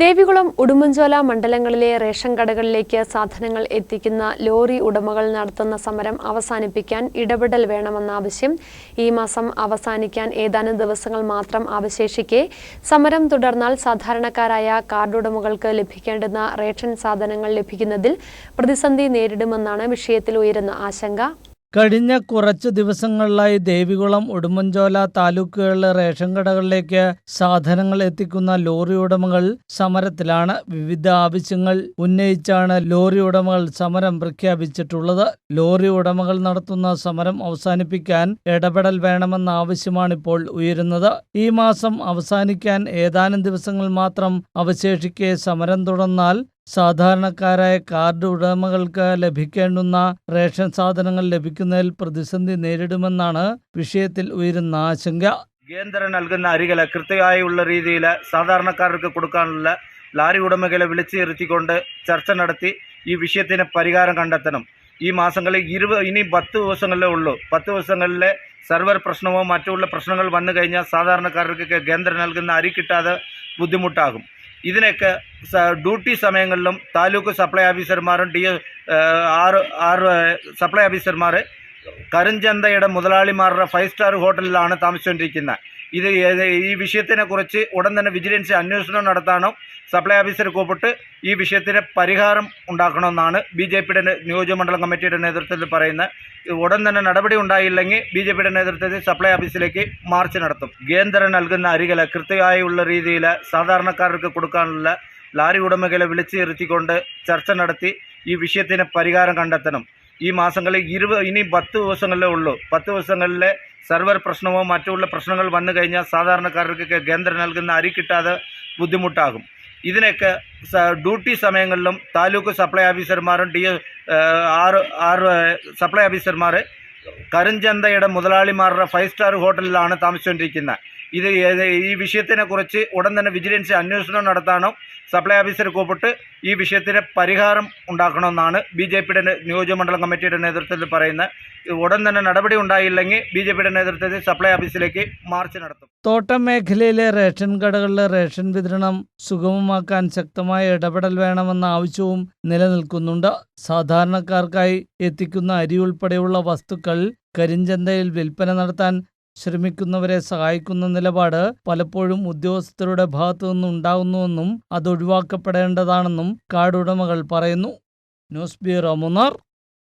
ദേവികുളം ഉടുമ്പൻചോല മണ്ഡലങ്ങളിലെ റേഷൻ കടകളിലേക്ക് സാധനങ്ങൾ എത്തിക്കുന്ന ലോറി ഉടമകൾ നടത്തുന്ന സമരം അവസാനിപ്പിക്കാൻ ഇടപെടൽ വേണമെന്ന ആവശ്യം ഈ മാസം അവസാനിക്കാൻ ഏതാനും ദിവസങ്ങൾ മാത്രം അവശേഷിക്കെ സമരം തുടർന്നാൽ സാധാരണക്കാരായ കാർഡുടമകൾക്ക് ലഭിക്കേണ്ടുന്ന റേഷൻ സാധനങ്ങൾ ലഭിക്കുന്നതിൽ പ്രതിസന്ധി നേരിടുമെന്നാണ് വിഷയത്തിൽ ഉയരുന്ന ആശങ്ക. കഴിഞ്ഞ കുറച്ച് ദിവസങ്ങളിലായി ദേവികുളം ഉടുമ്പൻചോല താലൂക്കുകളിലെ റേഷൻ കടകളിലേക്ക് സാധനങ്ങൾ എത്തിക്കുന്ന ലോറി ഉടമകൾ സമരത്തിലാണ്. വിവിധ ആവശ്യങ്ങൾ ഉന്നയിച്ചാണ് ലോറി ഉടമകൾ സമരം പ്രഖ്യാപിച്ചിട്ടുള്ളത്. ലോറി ഉടമകൾ നടത്തുന്ന സമരം അവസാനിപ്പിക്കാൻ ഇടപെടൽ വേണമെന്ന ആവശ്യമാണിപ്പോൾ ഉയരുന്നത്. ഈ മാസം അവസാനിക്കാൻ ഏതാനും ദിവസങ്ങൾ മാത്രം അവശേഷിക്കെ സമരം തുടർന്നാൽ സാധാരണക്കാരായ കാർഡ് ഉടമകൾക്ക് ലഭിക്കേണ്ടുന്ന റേഷൻ സാധനങ്ങൾ ലഭിക്കുന്നതിൽ പ്രതിസന്ധി നേരിടുമെന്നാണ് വിഷയത്തിൽ ഉയരുന്ന ആശങ്ക. കേന്ദ്ര നൽകുന്ന അരികളെ കൃത്യമായുള്ള രീതിയിൽ സാധാരണക്കാർക്ക് കൊടുക്കാനുള്ള ലാരി ഉടമകളെ വിളിച്ചു നിർത്തിക്കൊണ്ട് ചർച്ച നടത്തി ഈ വിഷയത്തിന് പരിഹാരം കണ്ടെത്തണം. ഈ മാസങ്ങളിൽ ഇരുപത് ഇനി പത്ത് ദിവസങ്ങളിലേ ഉള്ളൂ. പത്ത് ദിവസങ്ങളിലെ സർവർ പ്രശ്നമോ മറ്റുള്ള പ്രശ്നങ്ങൾ വന്നു കഴിഞ്ഞാൽ സാധാരണക്കാർക്ക് കേന്ദ്രം നൽകുന്ന അരി കിട്ടാതെ ബുദ്ധിമുട്ടാകും. ഇതിനൊക്കെ ഡ്യൂട്ടി സമയങ്ങളിലും താലൂക്ക് സപ്ലൈ ഓഫീസർമാരും ഡി ആറ് ആറ് സപ്ലൈ ഓഫീസർമാർ കരിഞ്ചന്തയുടെ മുതലാളിമാരുടെ ഫൈവ് സ്റ്റാർ ഹോട്ടലിലാണ് താമസിച്ചുകൊണ്ടിരിക്കുന്നത്. ഇത് ഈ വിഷയത്തിനെ കുറിച്ച് ഉടൻ തന്നെ വിജിലൻസ് അന്വേഷണം നടത്താനും സപ്ലൈ ഓഫീസറെ കൂപ്പിട്ട് ഈ വിഷയത്തിന് പരിഹാരം ഉണ്ടാക്കണമെന്നാണ് ബി ജെ പിയുടെ നിയോജകമണ്ഡലം കമ്മിറ്റിയുടെ നേതൃത്വത്തിൽ പറയുന്നത്. ഉടൻ തന്നെ നടപടി ഉണ്ടായില്ലെങ്കിൽ ബി ജെ പിയുടെ നേതൃത്വത്തിൽ സപ്ലൈ ഓഫീസിലേക്ക് മാർച്ച് നടത്തും. കേന്ദ്രം നൽകുന്ന അരികളെ കൃത്യമായുള്ള രീതിയിൽ സാധാരണക്കാർക്ക് കൊടുക്കാനുള്ള ലാരി ഉടമകളെ വിളിച്ചു ചർച്ച നടത്തി ഈ വിഷയത്തിന് പരിഹാരം കണ്ടെത്തണം. ഈ മാസങ്ങളിൽ ഇരുപത് ഇനി പത്ത് ദിവസങ്ങളിലേ ഉള്ളൂ. പത്ത് ദിവസങ്ങളിലെ സെർവർ പ്രശ്നമോ മറ്റുള്ള പ്രശ്നങ്ങൾ വന്നു കഴിഞ്ഞാൽ സാധാരണക്കാർക്ക് കേന്ദ്രം നൽകുന്ന അരി കിട്ടാതെ ബുദ്ധിമുട്ടാകും. ഇതിനൊക്കെ ഡ്യൂട്ടി സമയങ്ങളിലും താലൂക്ക് സപ്ലൈ ഓഫീസർമാരും ഡി ആറ് ആറ് സപ്ലൈ ഓഫീസർമാർ കരിഞ്ചന്തയുടെ മുതലാളിമാരുടെ ഫൈവ് സ്റ്റാർ ഹോട്ടലിലാണ് താമസിച്ചുകൊണ്ടിരിക്കുന്നത്. ഇത് ഈ വിഷയത്തിനെ കുറിച്ച് ഉടൻ തന്നെ വിജിലൻസ് അന്വേഷണം നടത്താനോ സപ്ലൈ ഓഫീസറെ കൂപ്പിട്ട് ഈ വിഷയത്തിന് പരിഹാരം ഉണ്ടാക്കണമെന്നാണ് ബി ജെ പിയുടെ നിയോജകമണ്ഡലം കമ്മിറ്റിയുടെ നേതൃത്വത്തിൽ പറയുന്നത്. ഉടൻ തന്നെ നടപടി ഉണ്ടായില്ലെങ്കിൽ ബി ജെ പിയുടെ നേതൃത്വത്തിൽ സപ്ലൈ ഓഫീസിലേക്ക് മാർച്ച് നടത്തും. തോട്ടം മേഖലയിലെ റേഷൻ കടകളിലെ റേഷൻ വിതരണം സുഗമമാക്കാൻ ശക്തമായ ഇടപെടൽ വേണമെന്ന ആവശ്യവും നിലനിൽക്കുന്നുണ്ട്. സാധാരണക്കാർക്കായി എത്തിക്കുന്ന അരി ഉൾപ്പെടെയുള്ള വസ്തുക്കൾ കരിഞ്ചന്തയിൽ വിൽപ്പന നടത്താൻ ശ്രമിക്കുന്നവരെ സഹായിക്കുന്ന നിലപാട് പലപ്പോഴും ഉദ്യോഗസ്ഥരുടെ ഭാഗത്തു നിന്നുണ്ടാകുന്നുവെന്നും അത് ഒഴിവാക്കപ്പെടേണ്ടതാണെന്നും കാർഡുടമകൾ പറയുന്നു. News bureau Munnar.